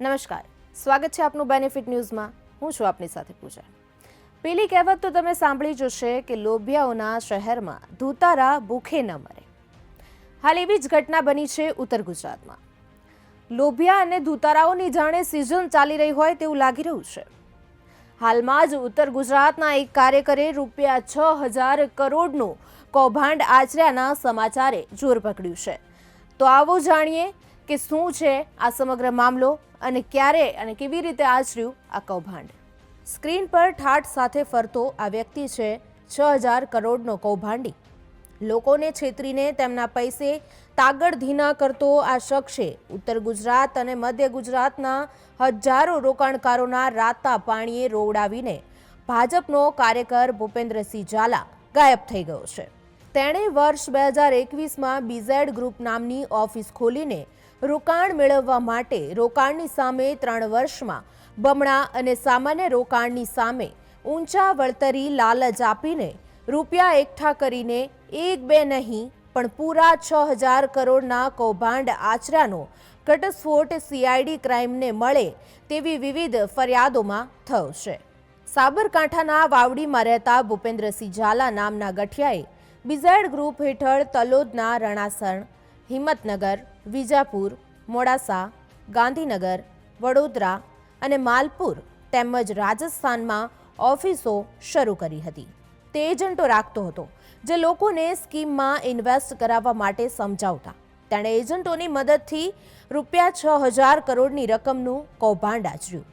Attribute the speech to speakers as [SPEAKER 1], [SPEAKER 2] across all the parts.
[SPEAKER 1] નમસ્કાર. સ્વાગત છે આપનું બેનિફિટ ન્યૂઝમાં હું છું આપની સાથે પૂજા. પેલી કહેવત તો તમે સાંભળી જશે કે લોભિયાઓના શહેરમાં ધૂતારા ભૂખે ન મરે. હાલ એવી જ ઘટના બની છે ઉત્તર ગુજરાતમાં. લોભિયા અને ધૂતારાઓની જાણે સિઝન ચાલી રહી હોય તેવું લાગી રહ્યું છે. હાલમાં જ ઉત્તર ગુજરાતના એક કાર્યકરે રૂપિયા છ હજાર કરોડનું કૌભાંડ આચર્યાના સમાચારે જોર પકડ્યું છે. તો આવો જાણીએ કે શું છે આ સમગ્ર મામલો અને ક્યારે અને કેવી રીતે આચર્યું આ કૌભાંડ? સ્ક્રીન પર ઠાઠ સાથે ફરતો આ વ્યક્તિ છે છ હજાર કરોડનો કૌભાંડી. લોકોને છેતરીને તેમના પૈસે તાગડધીના કરતો આ શખ્સે ઉત્તર ગુજરાત અને મધ્ય ગુજરાતના હજારો રોકાણકારોના રાતા પાણીએ રોવડાવીને ભાજપનો કાર્યકર ભૂપેન્દ્રસિંહ ઝાલા ગાયબ થઈ ગયો છે. તેણે વર્ષ બે હજાર એકવીસમાં બીઝેડ ગ્રુપ નામની ઓફિસ ખોલીને રોકાણ મેળવવા માટે રોકાણની સામે ત્રણ વર્ષમાં બમણા અને સામાન્ય રોકાણની સામે ઊંચા વળતરી લાલચ આપીને રૂપિયા એકઠા કરીને એક બે નહીં, પણ પૂરા છ હજાર કરોડના કૌભાંડ આચરાનો ઘટસ્ફોટ સીઆઈડી ક્રાઇમને મળે તેવી વિવિધ ફરિયાદોમાં થયો છે. સાબરકાંઠાના વાવડીમાં રહેતા ભૂપેન્દ્રસિંહ ઝાલા નામના ગઠિયાએ બિઝેડ ગ્રુપ હેઠળ તલોદના રણાસણ હિંમતનગર, વિજાપુર, મોડાસા, ગાંધીનગર, વડોદરા અને માલપુર તેમજ રાજસ્થાનમાં ઓફિસો શરૂ કરી હતી. તે એજન્ટો રાખતો હતો, જે લોકોને સ્કીમમાં ઇન્વેસ્ટ કરાવવા માટે સમજાવતા. તેણે એજન્ટોની મદદથી રૂપિયા છ હજાર કરોડની રકમનું કૌભાંડ આચર્યું.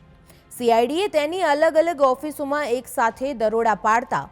[SPEAKER 1] સીઆઈડીએ તેની અલગ અલગ ઓફિસોમાં એક સાથે દરોડા પાડતા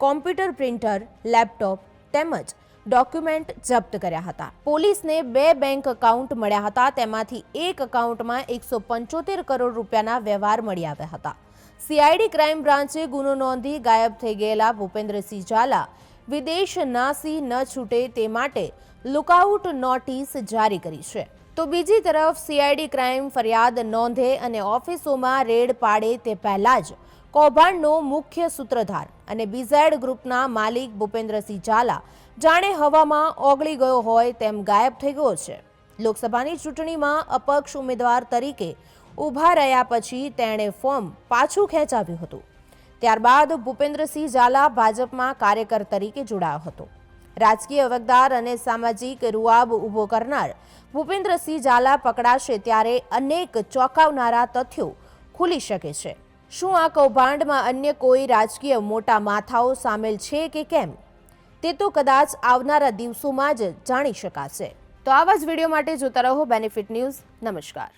[SPEAKER 1] કોમ્પ્યુટર પ્રિન્ટર, લેપટોપ તેમજ ડોક્યુમેન્ટ જપ્ત કર્યા હતા. પોલીસને બે બેંક એકાઉન્ટ મળ્યા હતા. તેમાંથી એક એકાઉન્ટમાં એકસો પંચોતેર કરોડ રૂપિયાના વ્યવહાર મળી આવ્યા હતા. સીઆઈડી ક્રાઇમ બ્રાન્ચે ગુનો નોંધી ગાયબ થઈ ગયેલા ભૂપેન્દ્રસિંહ ઝાલા વિદેશ નાસી ન છૂટે તે માટે લુકઆઉટ નોટિસ જારી કરી છે. તો બીજી તરફ સીઆઈડી ક્રાઇમ ફરિયાદ નોંધે અને ઓફિસોમાં રેડ પાડે તે પહેલા જ કૌભાંડનો મુખ્ય સૂત્રધાર અને બીઝેડ ગ્રુપના માલિક ભૂપેન્દ્રસિંહ ઝાલા જાણે હવામાં ઓગળી ગયો હોય તેમ ગાયબ થઈ ગયો છે. લોકસભાની ચૂંટણીમાં અપક્ષ ઉમેદવાર તરીકે ઊભા રહ્યા પછી તેણે ફોર્મ પાછું ખેંચાવ્યું હતું. ત્યારબાદ ભૂપેન્દ્રસિંહ ઝાલા ભાજપમાં કાર્યકર તરીકે જોડાયો હતો. રાજકીય વગદાર અને સામાજિક રૂઆબ ઊભો કરનાર ભૂપેન્દ્રસિંહ ઝાલા પકડાશે ત્યારે અનેક ચોંકાવનારા તથ્યો ખુલી શકે છે. શું આ કૌભાંડમાં અન્ય કોઈ રાજકીય મોટા માથાઓ સામેલ છે કે કેમ? તે તો કદાચ આવનારા દિવસોમાં જ જાણી શકાશે. તો આવા જ વીડિયો માટે જોતા રહો બેનિફિટ ન્યૂઝ નમસ્કાર.